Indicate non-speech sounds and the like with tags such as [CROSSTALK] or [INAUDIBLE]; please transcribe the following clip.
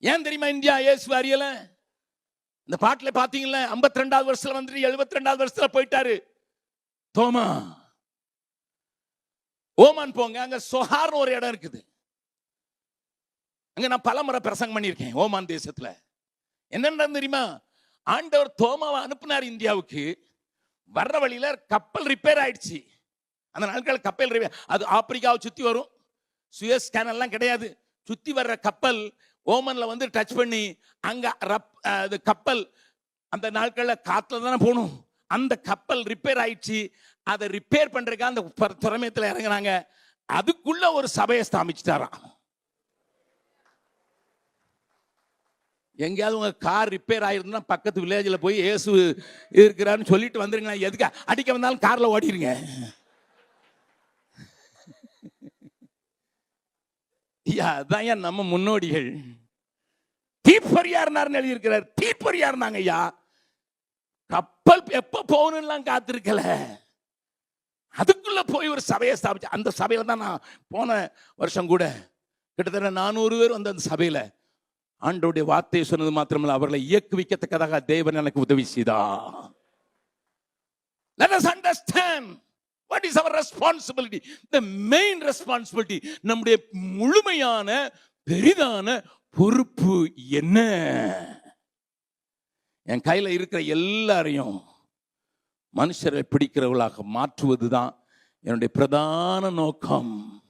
ஏன் தெரியுமா இந்தியா இயேசு அறியல? இந்த பாட்டுல பாத்தீங்களா 52 ரெண்டாவது வருஷத்துல வந்துட்டு எழுபத்தி ரெண்டாவது வருஷத்துல போயிட்டாரு. தோமா? ஓமான் போங்க அங்க சொஹார்னு ஒரு இடம் இருக்குது. அங்க நான் பலமுறை பிரசங்கம் பண்ணியிருக்கேன் ஓமான் தேசத்துல. என்னென்ன தெரியுமா? ஆண்டவர் தோமாவை அனுப்புனார் இந்தியாவுக்கு. வர்ற வழியில கப்பல் ரிப்பேர் ஆயிடுச்சு. அந்த நாட்கள் கப்பல் ரிப்பேர் அது ஆப்பிரிக்காவை சுத்தி வரும். சுயஸ் கேனல்லாம் கிடையாது. சுத்தி வர்ற கப்பல் ஓமன்ல வந்து டச் பண்ணி அங்க ரப் அது கப்பல் அந்த நாட்கள்ல காத்துல தானே போகணும். அந்த கப்பல் ரிப்பேர் ஆயிடுச்சு. அதை ரிப்பேர் பண்றதுக்கு அந்த திறமையத்தில் துறைமுகத்துல இறங்குனாங்க. அதுக்குள்ள ஒரு சபையை ஸ்தாபிச்சுட்டாராம். எங்கேயாவது உங்க கார் ரிப்பேர் ஆயிருந்தா பக்கத்து வில்லேஜில் போய் ஏசு இருக்கிறான்னு சொல்லிட்டு வந்துருங்களேன். எதுக்கு அடிக்க வந்தாலும் கார்ல ஓடிடுங்க ஐயா [LAUGHS] அதான் நம்ம முன்னோடிகள்? தீப்பொறியார்னார்னு எழுதியிருக்கிறார் தீப்பொறியா இருந்தாங்க ஐயா கப்பல் எப்ப போகணும்லாம் காத்திருக்கல அதுக்குள்ள போய் ஒரு சபையை ஸ்தாபிச்சு அந்த சபையில தான் நான் போன வருஷம் கூட கிட்டத்தட்ட நானூறு பேர் வந்த அந்த சபையில ஆண்டோடைய வார்த்தையை சொன்னது மாத்திரமல்ல அவர்களை இயக்குவிக்கத்தக்கதாக தேவன் எனக்கு உதவி செய்தா Let us understand what is our responsibility. The main responsibility. நம்முடைய முழுமையான பெரிதான பொறுப்பு என்ன? என் கையில இருக்கிற எல்லாரையும் மனுஷரை பிடிக்கிறவர்களாக மாற்றுவதுதான் என்னுடைய பிரதான நோக்கம்.